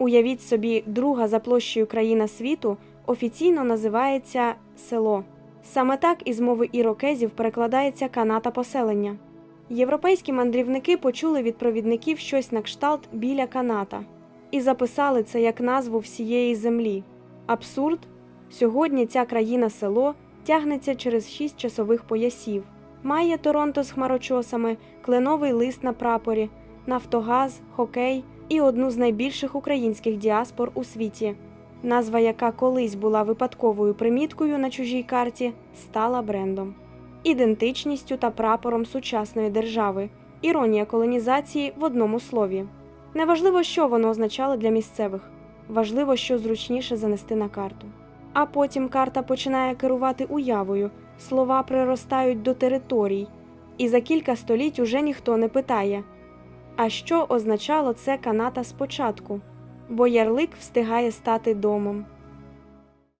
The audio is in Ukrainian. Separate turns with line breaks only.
Уявіть собі, друга за площею країна світу офіційно називається село. Саме так із мови ірокезів перекладається каната поселення. Європейські мандрівники почули від провідників щось на кшталт біля каната і записали це як назву всієї землі. Абсурд сьогодні ця країна село тягнеться через шість часових поясів. Має Торонто з хмарочосами, кленовий лист на прапорі, Нафтогаз, хокей і одну з найбільших українських діаспор у світі. Назва, яка колись була випадковою приміткою на чужій карті, стала брендом, ідентичністю та прапором сучасної держави, іронія колонізації в одному слові. Неважливо, що воно означало для місцевих, важливо, що зручніше занести на карту. А потім карта починає керувати уявою, слова приростають до територій, і за кілька століть уже ніхто не питає. А що означало це каната спочатку? Бо ярлик встигає стати домом.